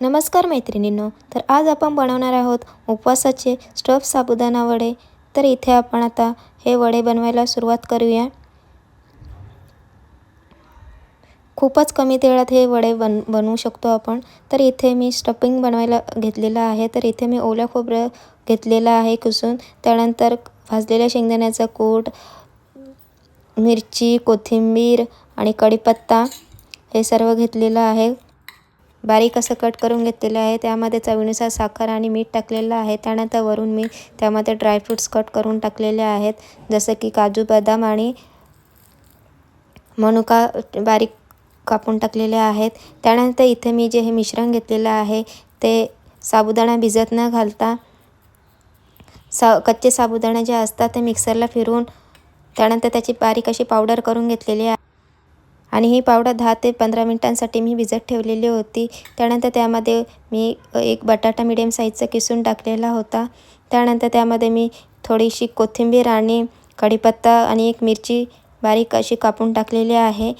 नमस्कार मैत्रिणींनो तर आज आपण बनवणार आहोत उपवासाचे स्टफ साबुदाणा वडे. तर इथे आपण आता हे वडे बनवायला सुरुवात करूया. खूपच कमी तेलात हे वडे बन बनवू शकतो आपण. तर इथे मी स्टफिंग बनवायला घेतलेलं आहे. तर इथे मी ओल्या खोबरं घेतलेलं आहे कुसून. त्यानंतर भाजलेल्या शेंगदाण्याचा कूट मिरची कोथिंबीर आणि कढीपत्ता हे सर्व घेतलेलं आहे. बारीक असं कट करून घेतलेलं आहे. त्यामध्ये चवीनुसार साखर आणि मीठ टाकलेलं आहे. त्यानंतर वरून मी त्यामध्ये ड्रायफ्रूट्स कट करून टाकलेले आहेत. जसं की काजू बदाम आणि मनुका बारीक कापून टाकलेले आहेत. त्यानंतर इथे मी जे हे मिश्रण घेतलेलं आहे ते साबुदाणा भिजत न घालता सा कच्चे साबुदाणे जे असतात ते मिक्सरला फिरून त्यानंतर त्याची बारीक अशी पावडर करून घेतलेली आहे. आणि ही पावडर दहा ते पंधरा मिनटांसाठी मी भिजत ठेवलेली होती. त्यानंतर त्यामध्ये मी एक बटाटा मिडियम साईजचा किसून टाकलेला होता. त्यानंतर त्यामध्ये मी थोडीशी कोथिंबीर आणि कढीपत्ता आणि एक मिरची बारीक अशी कापून टाकलेली आहे.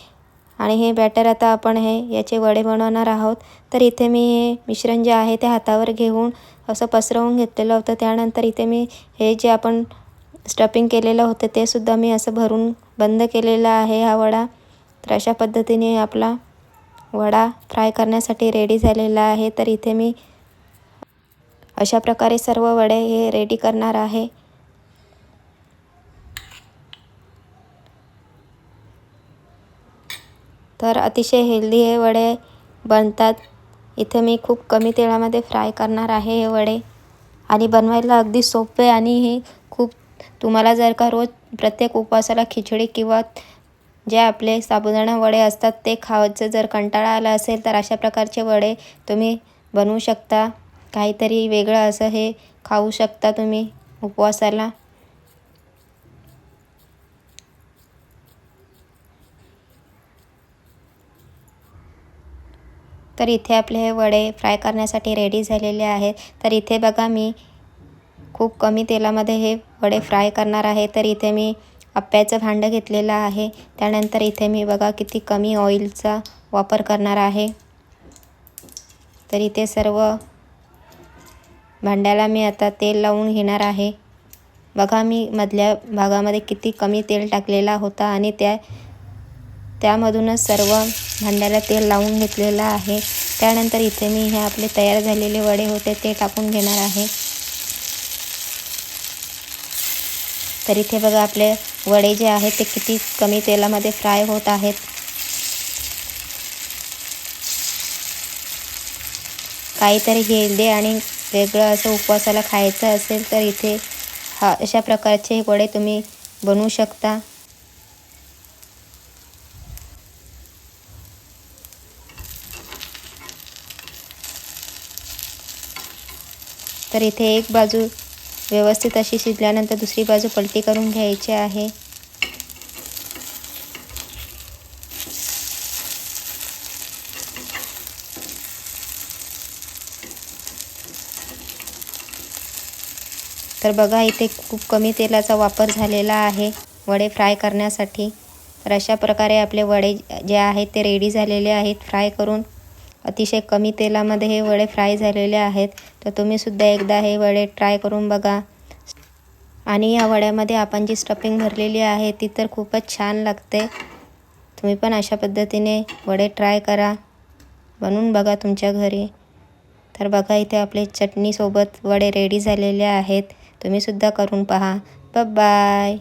आणि हे बॅटर आता आपण हे याचे वडे बनवणार आहोत. तर इथे मी हे मिश्रण जे आहे ते हातावर घेऊन असं पसरवून घेतलेलं होतं. त्यानंतर इथे मी हे जे आपण स्टफिंग केलेलं होतं ते सुद्धा मी असं भरून बंद केलेलं आहे हा वडा. तर अशा पद्धतीने आपला वडा फ्राय करण्यासाठी रेडी झालेला आहे. तर इथे मी अशा प्रकारे सर्व वडे हे रेडी करणार आहे. तर अतिशय हेल्दी हे वडे बनतात. इथे मी खूप कमी तेलामध्ये फ्राय करणार आहे हे वडे. आणि बनवायला अगदी सोपे आणि हे खूप तुम्हाला जर का रोज प्रत्येक उपवासाला खिचडी किंवा जे आपले साबुदाणा वडे असतात ते खावायचं जर कंटाळा आला असेल तर अशा प्रकारचे वडे तुम्ही बनवू शकता. काहीतरी वेगळं असं हे खाऊ शकता तुम्ही उपवासाला. तर इथे आपले हे वडे फ्राय करण्यासाठी रेडी झालेले आहेत. तर इथे बघा मी खूप कमी तेलामध्ये हे वडे फ्राय करणार आहे. तर इथे मी आप्याचं भांडं घेतलेलं आहे. त्यानंतर इथे मी बघा किती कमी ऑइलचा वापर करणार आहे. तर इथे सर्व भांड्याला मी आता तेल लावून घेणार आहे. बघा मी मधल्या भागामध्ये किती कमी तेल टाकलेला होता आणि त्या त्यामधूनच सर्व भांड्याला तेल लावून घेतलेलं आहे. त्यानंतर इथे मी हे आपले तयार झालेले वडे होते ते टाकून घेणार आहे. तर इथे बघा आपले वडे जे आहेत ते किती कमी तेलामध्ये फ्राय होत आहेत. काहीतरी हेल्दी आणि वेगळं असं उपवासाला खायचं असेल तर इथे हा अशा प्रकारचे वडे तुम्ही बनवू शकता. तर इथे एक बाजू व्यवस्थित अशी शिजल्यानंतर दुसरी बाजू पलटी करून घ्यायची आहे. तर बघा इथे खूप कमी तेलाचा वापर झालेला आहे वडे फ्राय करण्यासाठी. तर अशा प्रकारे आपले वडे जे आहेत ते रेडी झालेले आहेत. फ्राय करून अतिशय कमी तेलामध्ये हे वडे फ्राय झालेले आहेत. तर तुम्हीसुद्धा एकदा हे वडे ट्राय करून बघा. आणि या वड्यामध्ये आपण जी स्टफिंग भरलेली आहे ती तर खूपच छान लागते. तुम्ही पण अशा पद्धतीने वडे ट्राय करा. बनवून बघा तुमच्या घरी. तर बघा इथे आपले चटणीसोबत वडे रेडी झालेले आहेत. तुम्हीसुद्धा करून पहा. बाय